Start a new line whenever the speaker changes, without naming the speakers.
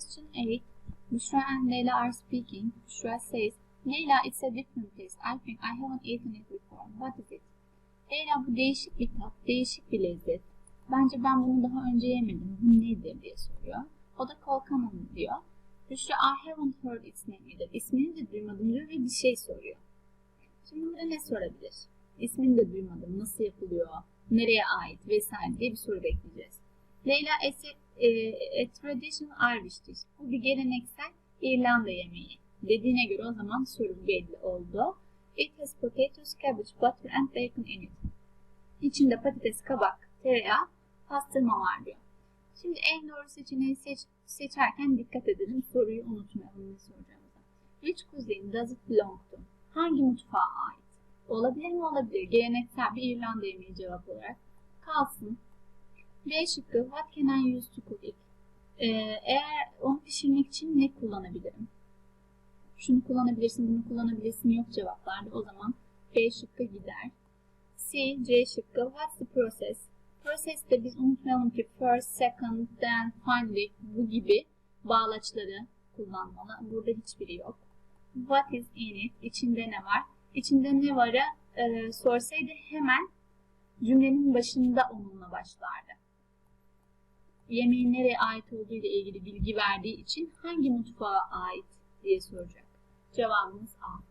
Question 8. Bushra and Leila are speaking. Bushra says, Leila, it's a different taste. I think I haven't eaten it before. What is it? Leyla bu değişik bir tat, değişik bir lezzet. Bence ben bunu daha önce yemedim. Bu nedir diye soruyor. O da kolkanın diyor. Büşra I haven't heard its name either. İsmini de duymadım diyor ve bir şey soruyor. Şimdi burada ne sorabilir? İsmini de duymadım. Nasıl yapılıyor? Nereye ait? Vesaire diye bir soru bekleyeceğiz. Leyla ise e, a traditional Irish dish. Bu bir geleneksel İrlanda yemeği. Dediğine göre o zaman soru belli oldu. It has potatoes, cabbage, butter and bacon in it. İçinde patates, kabak, tereyağı, pastırma var diyor. Şimdi en doğru seçeneği seç, seçerken dikkat edelim. Soruyu unutmayalım ne soracağımıza. Which cuisine does it belong to? Hangi mutfağa ait? Olabilir mi? Olabilir. Geleneksel bir İrlanda yemeği cevap olarak. Kalsın. B şıkkı. What can I use to cook it? Ee, eğer onu pişirmek için ne kullanabilirim? Şunu kullanabilirsin, bunu kullanabilirsin yok cevaplarda. O zaman B şıkkı gider. C, C şıkkı. What's the process? Process'te biz unutmayalım ki first, second, then, finally bu gibi bağlaçları kullanmalı. Burada hiçbiri yok. What is in it? İçinde ne var? İçinde ne varı e, sorsaydı hemen cümlenin başında onunla başlardı. Yemeğin nereye ait olduğu ile ilgili bilgi verdiği için hangi mutfağa ait diye soracak. Cevabımız A.